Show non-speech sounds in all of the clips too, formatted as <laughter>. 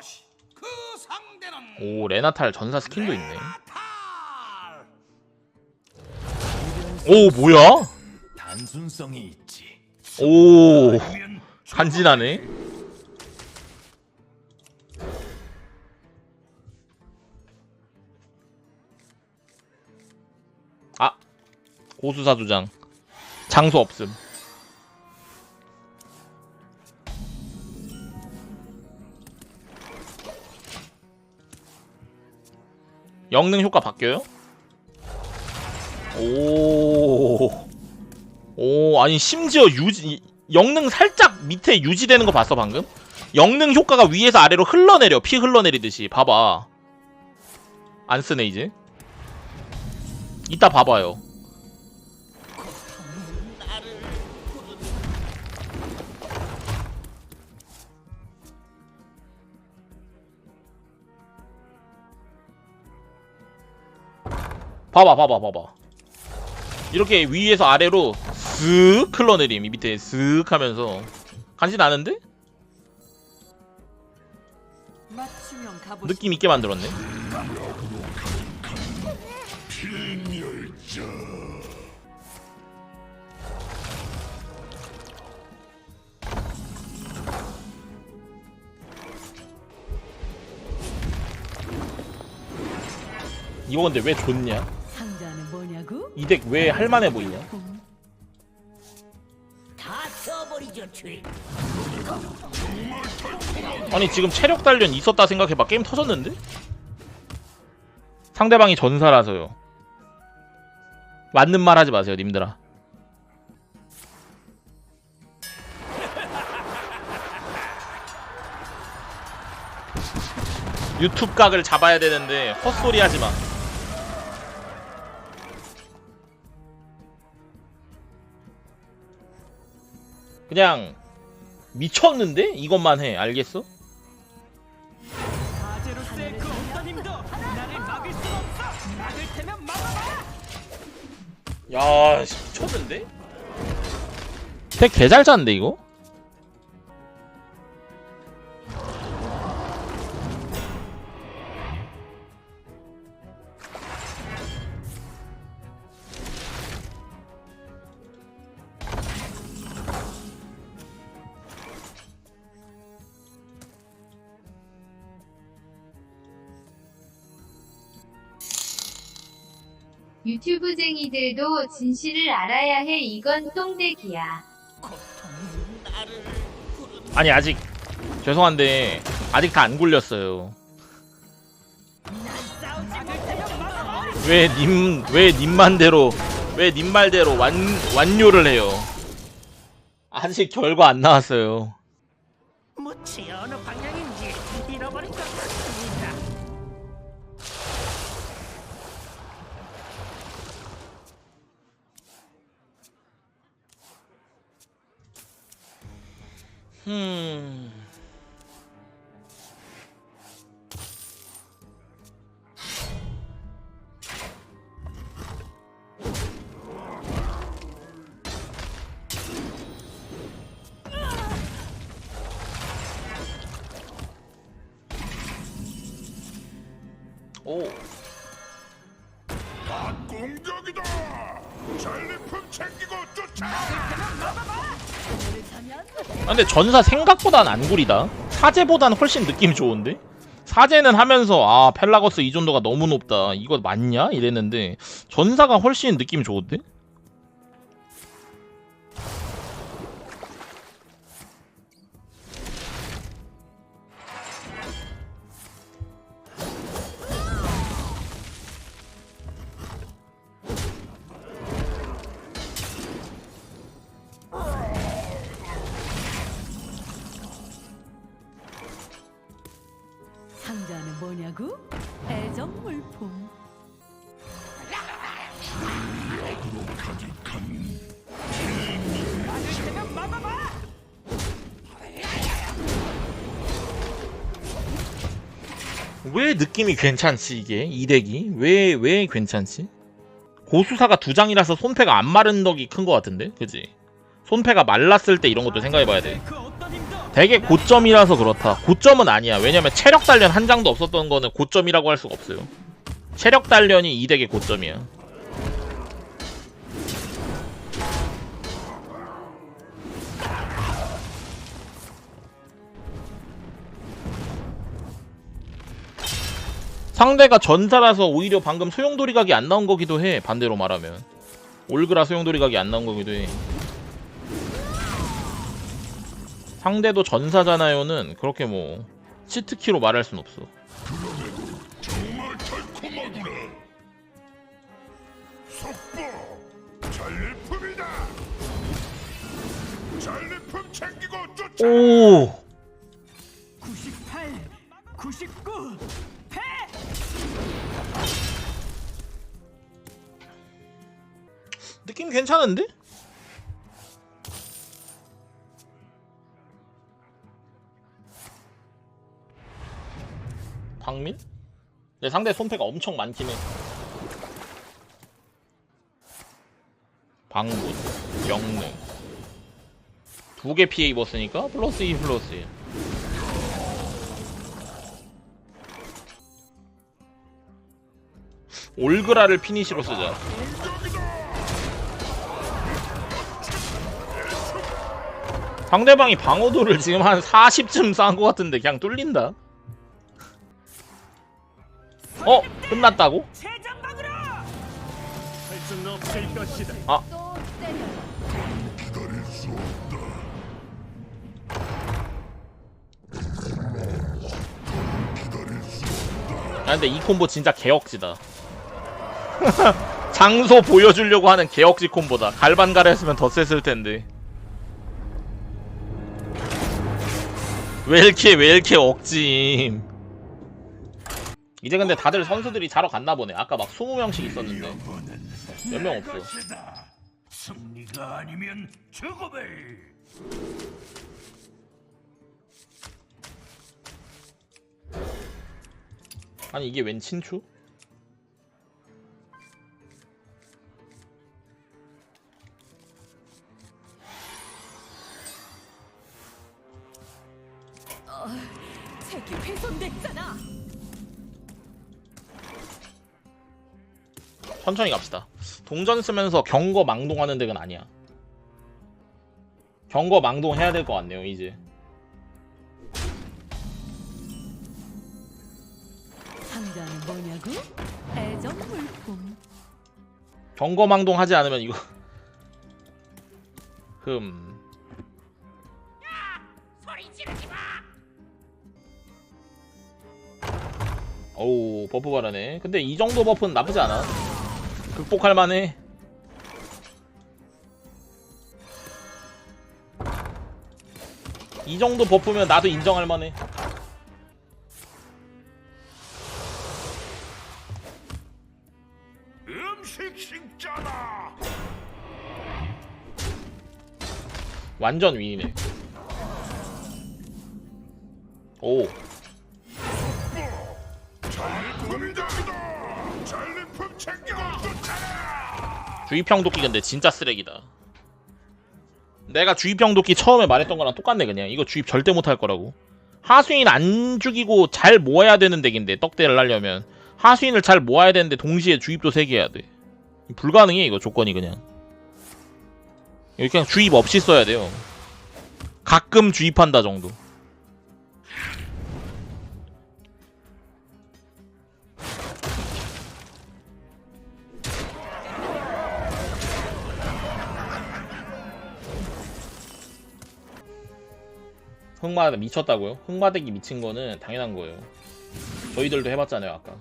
것이 그 상대는 오 레나탈 전사 스킬도 있네. 레나탈. 오 뭐야? 단순성이 있지. 오 간지나네. 아 고수사두장. 장소 없음 영능 효과 바뀌어요? 오, 오, 아니 심지어 유지 영능 살짝 밑에 유지되는 거 봤어 방금? 영능 효과가 위에서 아래로 흘러내려 피 흘러내리듯이 봐봐. 안 쓰네 이제. 이따 봐봐요. 봐봐 봐봐 봐봐 이렇게 위에서 아래로 쓱 흘러내림 이 밑에 쓱 하면서 간지 나는데? 맞춤형 가보 느낌 있게 만들었네 이거 근데 왜 좋냐? 뭐냐고? 이 덱 왜 할만해 보이냐? 다 써버리죠 출. 아니 지금 체력 단련 있었다 생각해봐 게임 터졌는데? 상대방이 전사라서요 맞는 말 하지 마세요 님들아 유튜브 각을 잡아야 되는데 헛소리 하지 마 그냥 미쳤는데? 이것만 해 알겠어? 야, 씨, 미쳤는데? 덱 개잘 짰는데 이거? 유튜브쟁이들도 진실을 알아야 해. 이건 똥대기야. 아니 아직 죄송한데 아직 다 안 굴렸어요. 왜 님 왜 님만대로 왜 님 말대로 완 완료를 해요? 아직 결과 안 나왔어요. 무치 어 음. 오. 공격이다. 전리품 챙기고 쫓아. 아, 근데 전사 생각보단 안 구리다. 사제보단 훨씬 느낌 좋은데? 사제는 하면서 아 펠라거스 이존도가 너무 높다. 이거 맞냐? 이랬는데 전사가 훨씬 느낌 좋은데? 자는 뭐냐고? 애정 물품. 테면 막아봐. 왜 느낌이 괜찮지 이게 이 덱이 왜 왜 괜찮지? 고수사가 두 장이라서 손패가 안 마른 덕이 큰 것 같은데, 그지? 손패가 말랐을 때 이런 것도 생각해봐야 돼. 되게 고점이라서 그렇다. 고점은 아니야. 왜냐면 체력 단련 한 장도 없었던 거는 고점이라고 할 수가 없어요. 체력 단련이 이 덱의 고점이야. 상대가 전사라서 오히려 방금 소용돌이 각이 안 나온 거기도 해. 반대로 말하면. 올그라 소용돌이 각이 안 나온 거기도 해. 상대도 전사잖아요는 그렇게 뭐 치트키로 말할 순 없어. 정말 달콤하구나. 속보 잘리품이다. 잘리품 챙기고 쫓아. 오! 98, 99, 패! 느낌 괜찮은데? 박민? 내 상대 손패가 엄청 많긴 해. 방문, 영능. 두 개 피해 입었으니까 플러스 2 플러스 1. 올그라를 피니시로 쓰자. 상대방이 방어도를 지금 한 40쯤 쌓은 것 같은데 그냥 뚫린다. 어? 끝났다고? 수아 근데 이 콤보 진짜 개억지다. <laughs> 장소 보여주려고 하는 개억지 콤보다. 갈반가를 했으면 더 셌을 텐데. 왜 이렇게 왜 이렇게 억짐? 이제 근데 다들 선수들이 자러 갔나 보네. 아까 막 20명씩 있었는데 몇 명 없어. 승리가 아니면 죽음을. 아니 이게 웬 친추? 천천히 갑시다. 동전 쓰면서 경거 망동하는 덱은 아니야. 경거 망동 해야 될 것 같네요 이제. 상자는 뭐냐고? 애정 물품. 경거 망동 하지 않으면 이거. <laughs> 흠. 어우 버프 바라네. 근데 이 정도 버프는 나쁘지 않아. 극복할 만해. 이 정도 버프면 나도 인정할 만해. 음식 식잖아. 완전 윈이네. 오. 주의평 도끼 근데 진짜 쓰레기다. 내가 주의평 도끼 처음에 말했던 거랑 똑같네 그냥. 이거 주입 절대 못할 거라고. 하수인 안 죽이고 잘 모아야 되는 덱인데 떡대를 하려면 하수인을 잘 모아야 되는데 동시에 주입도 3개 해야 돼. 불가능해 이거 조건이 그냥. 여기 그냥 주입 없이 써야 돼요. 가끔 주입한다 정도. 흑마 미쳤다고요? 흑마대기 미친 거는 당연한 거예요. 저희들도 해봤잖아요 아까.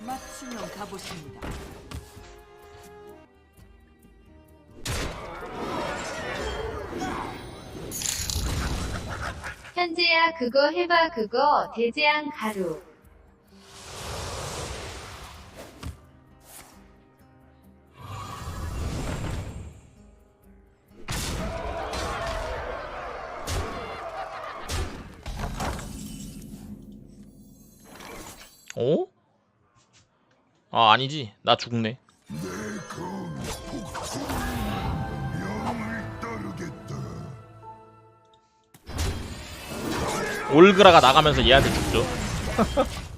맞춤형 가보십니다. 현재야 그거 해봐 그거 대재앙 가루. 아 아니지. 나 죽네. 올그라가 나가면서 얘한테 죽죠. <laughs>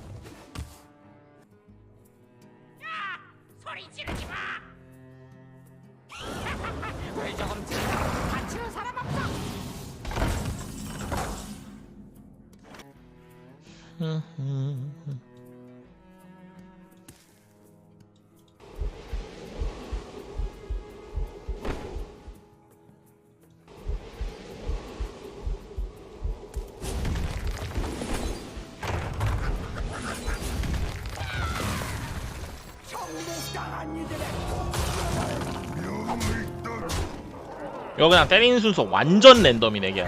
이거 그냥 때리는 순서 완전 랜덤이네 그냥.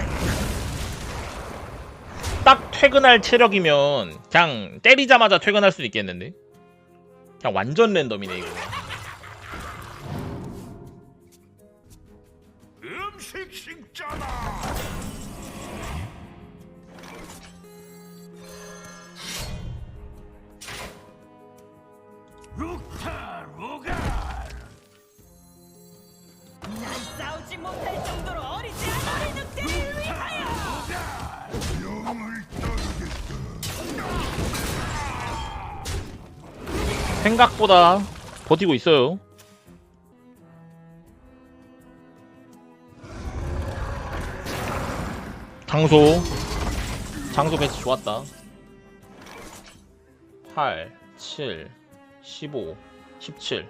딱 퇴근할 체력이면 그냥 때리자마자 퇴근할 수도 있겠는데. 그냥 완전 랜덤이네 이거. 음식 식잖아. 룩타 생각보다 버티고 있어요. 장소 장소 배치 좋았다. 8, 7, 15, 17.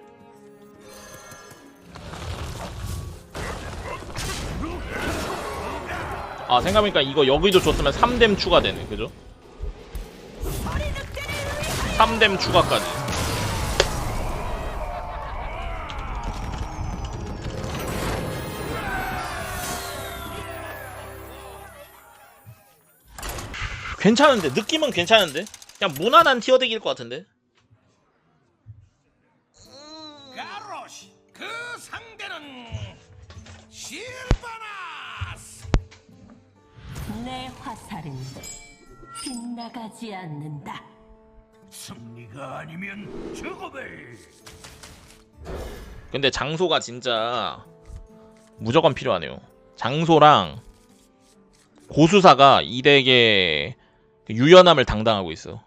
아 생각해보니까 이거 여기도 줬으면 3댐 추가되네 그죠? 3댐 추가까지 괜찮은데? 느낌은 괜찮은데? 그냥 무난한 티어덱일 것 같은데? 가로시 그 상대는 실바나스. 내 화살은 빗나가지 않는다. 승리가 아니면 죽음을 근데 장소가 진짜 무조건 필요하네요. 장소랑 고수사가 이 덱의 그 유연함을 당당하고 있어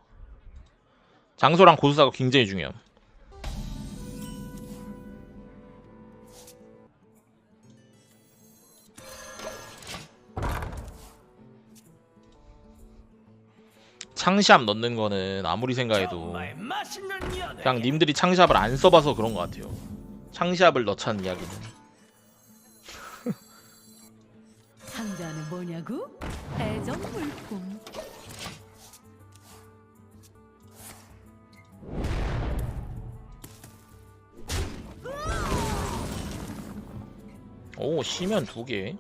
장소랑 고수사가 굉장히 중요함 창시합 넣는 거는 아무리 생각해도 그냥 님들이 창시합을 안 써봐서 그런 것 같아요. 창시합을 넣자는 이야기는. 상자는 뭐냐고? 애정 물품. 오 시면 두 개.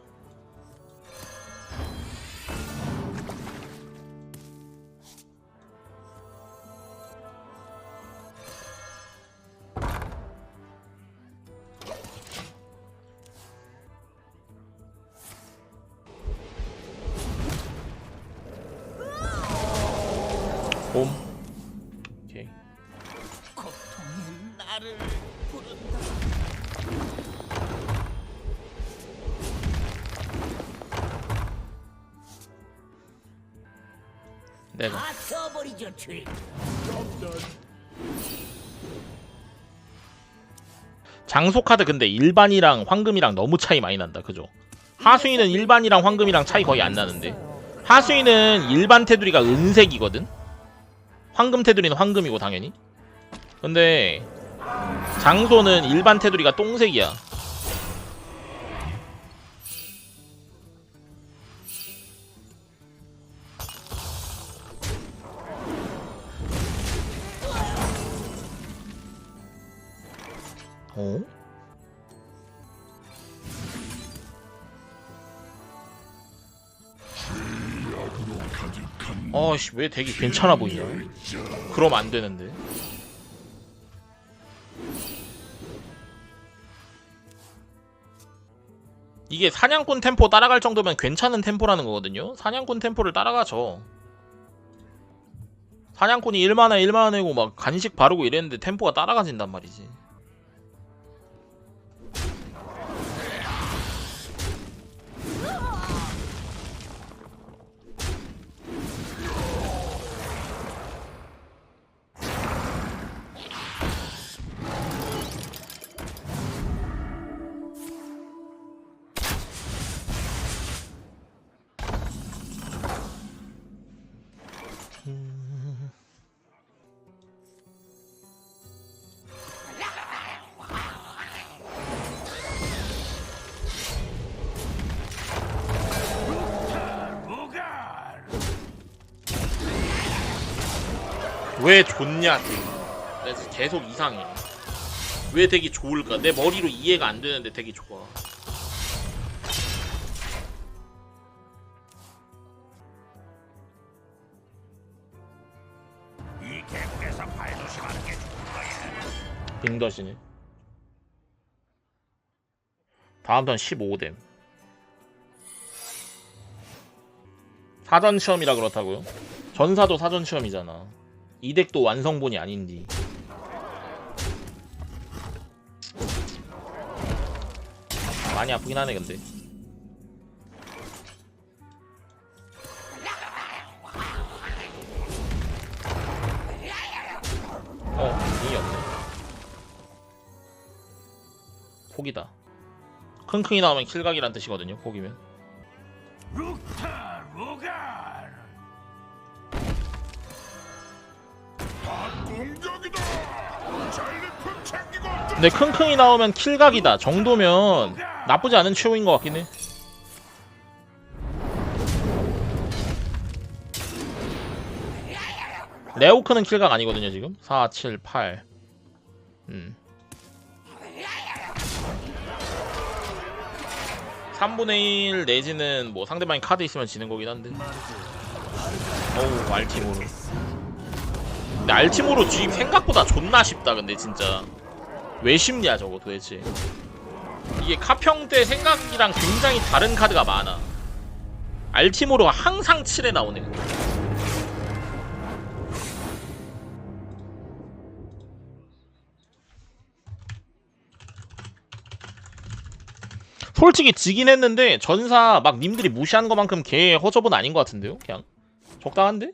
써버리죠 트릭 장소 카드 근데 일반이랑 황금이랑 너무 차이 많이 난다. 그죠? 하수인은 일반이랑 황금이랑 차이 거의 안 나는데. 하수인은 일반 테두리가 은색이거든. 황금 테두리는 황금이고 당연히. 근데 장소는 일반 테두리가 똥색이야. 어? 아씨 왜 되게 괜찮아 보이냐? 그럼 안 되는데. 이게 사냥꾼 템포 따라갈 정도면 괜찮은 템포라는 거거든요. 사냥꾼 템포를 따라가죠. 사냥꾼이 1만화 1만화 내고 막 간식 바르고 이랬는데 템포가 따라가진단 말이지. 왜 좋냐? 그래서 계속 이상해. 왜 되게 좋을까? 내 머리로 이해가 안 되는데 되게 좋아. 이 계곡에서 발조심하는 게 좋을 거야. 빙더시네. 다음 턴 15댐. 사전 시험이라 그렇다고요? 전사도 사전 시험이잖아 이 덱도 완성본이 아닌디. 많이 아프긴 하네 근데. 어 잉이 없네. 포기다. 킁킁이 나오면 킬각이란 뜻이거든요 포기면 근데 킁킁이 나오면 킬각이다 정도면 나쁘지 않은 최후인 것 같긴 해. 레오크는 킬각 아니거든요 지금. 4, 7, 8 음. 3분의 1 내지는 뭐 상대방이 카드 있으면 지는 거긴 한데. 어우 알티모로 근데 알티모로 주입 생각보다 존나 쉽다 근데 진짜 왜 쉽냐 저거 도대체. 이게 카평 때 생각이랑 굉장히 다른 카드가 많아. 알티모로가 항상 7에 나오네. 솔직히 지긴 했는데 전사 막 님들이 무시하는 것만큼 개 허접은 아닌 것 같은데요? 그냥? 적당한데?